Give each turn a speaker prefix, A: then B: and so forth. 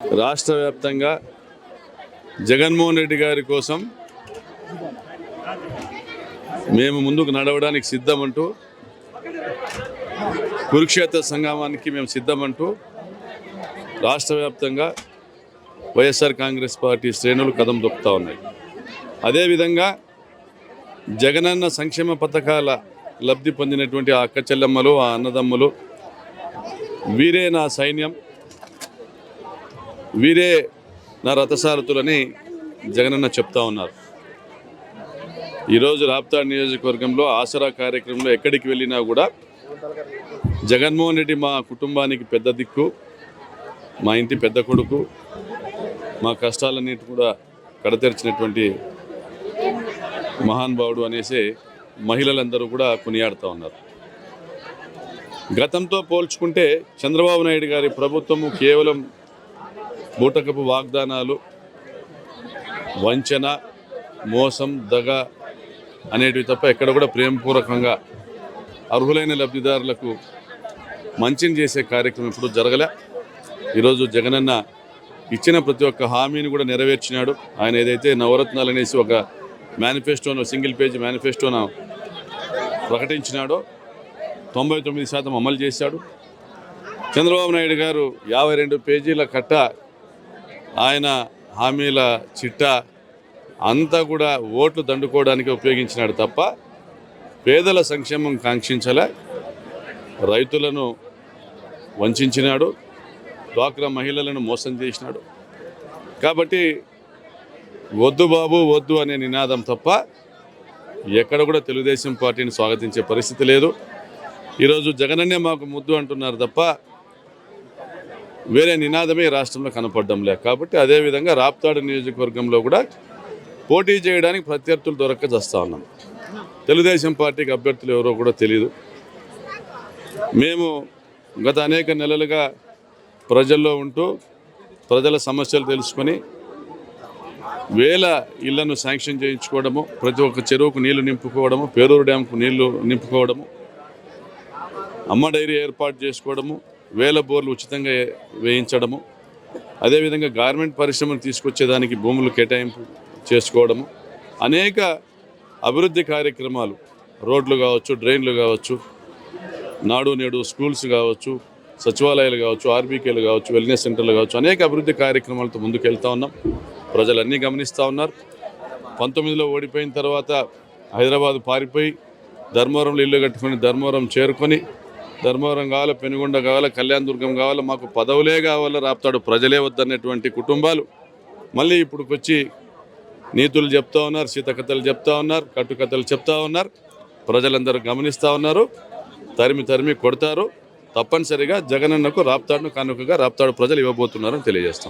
A: రాష్ట్ర వ్యాప్తంగా జగన్మోహన్ రెడ్డి గారి కోసం మేము ముందుకు నడవడానికి సిద్ధమంటూ కురుక్షేత్ర సంగమానికి మేము సిద్ధమంటూ రాష్ట్ర వ్యాప్తంగా వైఎస్ఆర్ కాంగ్రెస్ పార్టీ శ్రేణులు కదం దొక్కుతూ ఉన్నాయి. అదేవిధంగా జగనన్న సంక్షేమ పథకాల లబ్ధి పొందినటువంటి ఆ అక్క చెల్లెమ్మలు ఆ అన్నదమ్ములు వీరే నా సైన్యం. వీరే నా రథసారథులని జగనన్న చెప్తా ఉన్నారు. ఈరోజు రాప్తాడ్ నియోజకవర్గంలో ఆసరా కార్యక్రమంలో ఎక్కడికి వెళ్ళినా కూడా జగన్మోహన్ రెడ్డి మా కుటుంబానికి పెద్ద దిక్కు మా ఇంటి పెద్ద కొడుకు మా కష్టాలన్నిటి కూడా కడతెరిచినటువంటి మహానుభావుడు అనేసి మహిళలందరూ కూడా కొనియాడుతూ ఉన్నారు. గతంతో పోల్చుకుంటే చంద్రబాబు నాయుడు గారి ప్రభుత్వము కేవలం బూటకపు వాగ్దానాలు వంచన మోసం దగ అనేటివి తప్ప ఎక్కడ కూడా ప్రేమపూర్వకంగా అర్హులైన లబ్ధిదారులకు మంచిని చేసే కార్యక్రమం ఇప్పుడు జరగలే. ఈరోజు జగనన్న ఇచ్చిన ప్రతి ఒక్క హామీని కూడా నెరవేర్చినాడు. ఆయన ఏదైతే నవరత్నాలు అనేసి ఒక మేనిఫెస్టోను సింగిల్ పేజ్ మేనిఫెస్టోను ప్రకటించినాడో తొంభై తొమ్మిది శాతం అమలు చేశాడు. చంద్రబాబు నాయుడు గారు యాభై రెండు పేజీల కట్ట ఆయన హామీల చిట్టా అంతా కూడా ఓట్లు దండుకోవడానికి ఉపయోగించినాడు తప్ప పేదల సంక్షేమం కాంక్షించలే. రైతులను వంచినాడు డ్వాక్రా మహిళలను మోసం చేసినాడు. కాబట్టి వద్దు బాబు వద్దు అనే నినాదం తప్ప ఎక్కడ కూడా తెలుగుదేశం పార్టీని స్వాగతించే పరిస్థితి లేదు. ఈరోజు జగనన్నే మాకు ముద్దు అంటున్నారు తప్ప వేరే నినాదమే ఈ రాష్ట్రంలో కనపడడం లేదు. కాబట్టి అదేవిధంగా రాప్తాడు నియోజకవర్గంలో కూడా పోటీ చేయడానికి ప్రత్యర్థులు దొరక్క చేస్తూ ఉన్నాం. తెలుగుదేశం పార్టీకి అభ్యర్థులు ఎవరో కూడా తెలియదు మేము గత అనేక నెలలుగా ప్రజల్లో ఉంటూ ప్రజల సమస్యలు తెలుసుకొని వేల ఇళ్ళను శాంక్షన్ చేయించుకోవడము ప్రతి ఒక్క చెరువుకు నీళ్ళు నింపుకోవడము పేరూరు డ్యాంకు నీళ్ళు నింపుకోవడము అమ్మ డైరీ ఏర్పాటు చేసుకోవడము వేల బోర్లు ఉచితంగా వేయించడము అదేవిధంగా గార్మెంట్ పరిశ్రమను తీసుకొచ్చేదానికి భూములు కేటాయింపు చేసుకోవడము అనేక అభివృద్ధి కార్యక్రమాలు రోడ్లు కావచ్చు డ్రైన్లు కావచ్చు నాడు నేడు స్కూల్స్ కావచ్చు సచివాలయాలు కావచ్చు ఆర్బీకేలు కావచ్చు వెల్నెస్ సెంటర్లు కావచ్చు అనేక అభివృద్ధి కార్యక్రమాలతో ముందుకు ఉన్నాం. ప్రజలు అన్నీ గమనిస్తూ ఉన్నారు. పంతొమ్మిదిలో ఓడిపోయిన తర్వాత హైదరాబాద్ పారిపోయి ధర్మవరంలో ఇల్లు కట్టుకొని ధర్మవరం చేరుకొని ధర్మవరం కావాలి పెనుగొండ కావాలి కళ్యాణ దుర్గం కావాలి మాకు పదవులే కావాలి రాపుతాడు ప్రజలే వద్దన్నటువంటి కుటుంబాలు. మళ్ళీ ఇప్పుడుకొచ్చి నీతులు చెప్తా ఉన్నారు సీతకథలు చెప్తా ఉన్నారు కట్టుకథలు చెప్తా ఉన్నారు ప్రజలందరూ గమనిస్తూ ఉన్నారు తరిమి తరిమి కొడతారు. తప్పనిసరిగా జగనన్నకు రాప్తాడును కానుకగా రాప్తాడు ప్రజలు ఇవ్వబోతున్నారని తెలియజేస్తాం